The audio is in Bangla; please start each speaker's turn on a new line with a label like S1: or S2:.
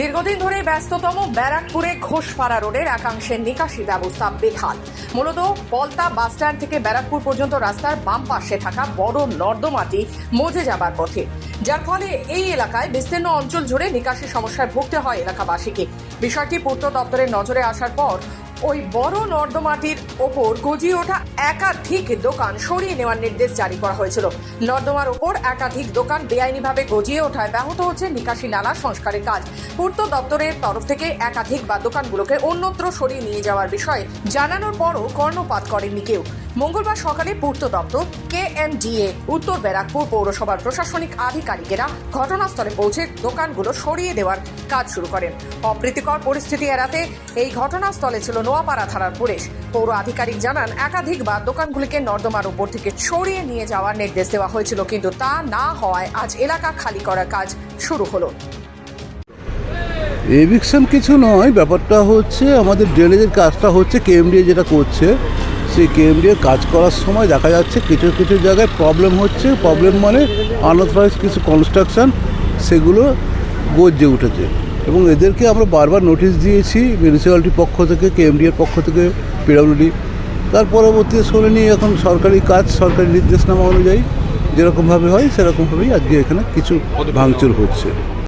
S1: দীর্ঘদিন ধরে ব্যস্ততম ব্যারাকপুরে ঘোষপাড়া রোডের একাংশের নিকাশি ব্যবস্থা বেহাল। মূলত পলতা বাসস্ট্যান্ড থেকে ব্যারাকপুর পর্যন্ত রাস্তার বাম পাশে থাকা বড় নর্দমাটি মজে যাবার পথে। যার ফলে এই এলাকায় বিস্তীর্ণ অঞ্চল জুড়ে নিকাশি সমস্যায় ভুগতে হয় এলাকাবাসীকে। বিষয়টি পূর্ত দপ্তরের নজরে আসার পর ওই বড় নর্দমাটির ওপর গজিয়ে ওঠা একাধিক দোকান সরিয়ে নেওয়ার নির্দেশ জারি করা হয়েছিল। নর্দমার ওপর একাধিক দোকান বেআইনিভাবে গজিয়ে ওঠায় ব্যাহত হচ্ছে নিকাশি নালা সংস্কারের কাজ। পূর্ত দপ্তরের তরফ থেকে একাধিক বা দোকানগুলোকে অন্যত্র সরিয়ে নিয়ে যাওয়ার বিষয়ে জানানোর পরও কর্ণপাত করেননি কেউ। মঙ্গলবার সকালে পূর্ত দপ্তর কেএনডিএ, উত্তর ব্যারাকপুর পৌরসভার প্রশাসনিক আধিকারিকেরা ঘটনাস্থলে পৌঁছে দোকানগুলো সরিয়ে দেওয়ার কাজ শুরু করেন। অপ্রীতিকর পরিস্থিতি এড়াতে এই ঘটনাস্থলে ছিল নোয়াপাড়া থানার পুলিশ। পৌর আধিকারিক জানান, একাধিকবার দোকানগুলিকে নর্দমার উপর থেকে সরিয়ে নিয়ে যাওয়ার নির্দেশ দেওয়া হয়েছিল, কিন্তু তা না হওয়ায় আজ এলাকা খালি করার কাজ শুরু হলো।
S2: এভিকশন কিছু নয়, ব্যাপারটা হচ্ছে আমাদের ড্রেনেজের কাজটা হচ্ছে কেএমডিএ যেটা করছে। সেই কেএমডিএ কাজ করার সময় দেখা যাচ্ছে কিছু কিছু জায়গায় প্রবলেম হচ্ছে। প্রবলেম মানে আনঅথরাইজ কিছু কনস্ট্রাকশন সেগুলো গজ্জে উঠেছে। এবং এদেরকে আমরা বারবার নোটিশ দিয়েছি মিউনিসিপ্যালিটির পক্ষ থেকে কেএমডিএর পক্ষ থেকে পিডব্লিউডি তার পরবর্তীতে শুনে নিয়ে এখন সরকারি কাজ, সরকারি নির্দেশনামা অনুযায়ী যেরকমভাবে হয়, সেরকমভাবেই আজকে এখানে কিছু ভাঙচুর হচ্ছে।